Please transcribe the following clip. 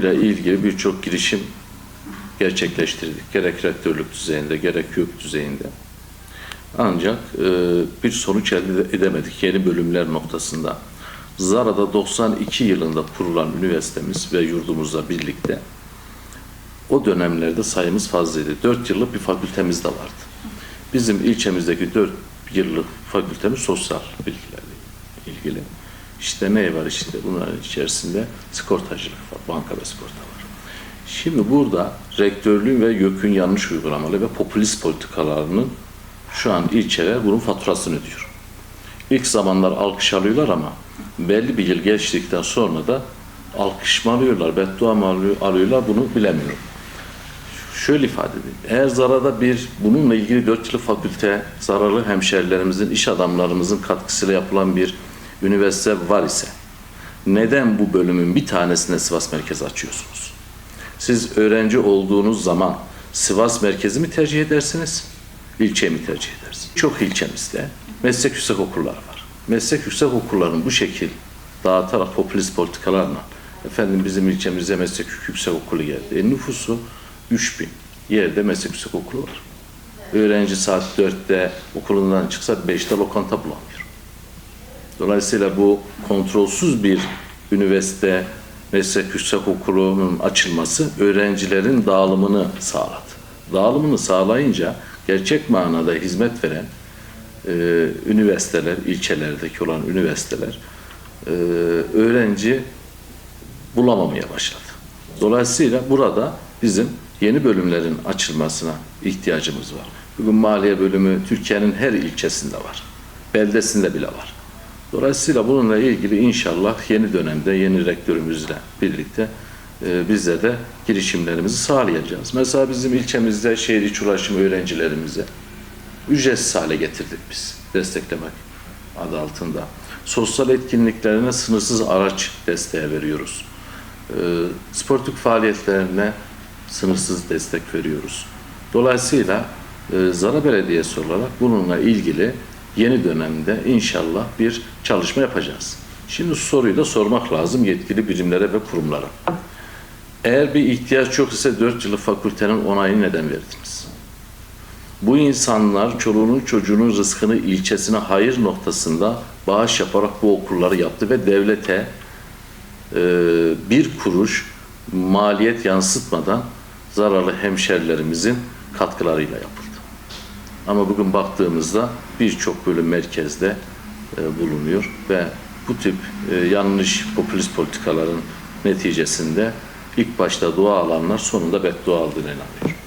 ile ilgili birçok girişim gerçekleştirdik. Gerek rektörlük düzeyinde, gerek YÖK düzeyinde. Ancak e, bir sonuç elde edemedik yeni bölümler noktasında. Zara'da 92 yılında kurulan üniversitemiz ve yurdumuzla birlikte o dönemlerde sayımız fazlaydı. 4 yıllık bir fakültemiz de vardı. Bizim ilçemizdeki 4 yıllık fakültemiz sosyal bilgilerle ilgili. İşte ne var işte bunların içerisinde sigortacılık var, banka ve sigorta var. Şimdi burada rektörlüğün ve YÖK'ün yanlış uygulamaları ve popülist politikalarının şu an ilçeler bunun faturasını ödüyor. İlk zamanlar alkış alıyorlar ama belli bir yıl geçtikten sonra da alkış mı alıyorlar, beddua mı alıyor- alıyorlar bunu bilemiyorum. Şöyle ifade edeyim. Eğer Zara'da bir bununla ilgili dört yıllık fakülte zararlı hemşerilerimizin, iş adamlarımızın katkısıyla yapılan bir üniversite var ise neden bu bölümün bir tanesine Sivas merkezi açıyorsunuz? Siz öğrenci olduğunuz zaman Sivas merkezi mi tercih edersiniz? İlçe mi tercih edersiniz? Çok ilçemizde meslek yüksek okulları var. Meslek yüksek okullarının bu şekil dağıtarak popülist politikalarla efendim bizim ilçemize meslek yüksek okulu geldi. E, nüfusu 3000 yerde meslek yüksek okulu var. Öğrenci saat 4'te okulundan çıksa 5'te lokanta bulamıyor. Dolayısıyla bu kontrolsüz bir üniversite meslek yüksek okulunun açılması öğrencilerin dağılımını sağladı. Dağılımını sağlayınca gerçek manada hizmet veren e, üniversiteler, ilçelerdeki olan üniversiteler e, öğrenci bulamamaya başladı. Dolayısıyla burada bizim yeni bölümlerin açılmasına ihtiyacımız var. Bugün maliye bölümü Türkiye'nin her ilçesinde var. Beldesinde bile var. Dolayısıyla bununla ilgili inşallah yeni dönemde yeni rektörümüzle birlikte e, bizler de girişimlerimizi sağlayacağız. Mesela bizim ilçemizde şehir içi ulaşım öğrencilerimize ücretsiz hale getirdik biz desteklemek adı altında. Sosyal etkinliklerine sınırsız araç desteği veriyoruz. E, sportif faaliyetlerine sınırsız destek veriyoruz. Dolayısıyla e, Zara Belediyesi olarak bununla ilgili yeni dönemde inşallah bir çalışma yapacağız. Şimdi soruyu da sormak lazım yetkili birimlere ve kurumlara. Eğer bir ihtiyaç yok ise 4 yıllık fakültenin onayını neden verdiniz? Bu insanlar çoluğunun çocuğunun rızkını ilçesine hayır noktasında bağış yaparak bu okulları yaptı ve devlete e, bir kuruş maliyet yansıtmadan zararlı hemşerilerimizin katkılarıyla yapıldı. Ama bugün baktığımızda birçok bölüm merkezde e, bulunuyor ve bu tip e, yanlış popülist politikaların neticesinde ilk başta dua alanlar sonunda beddua aldığına inanıyor.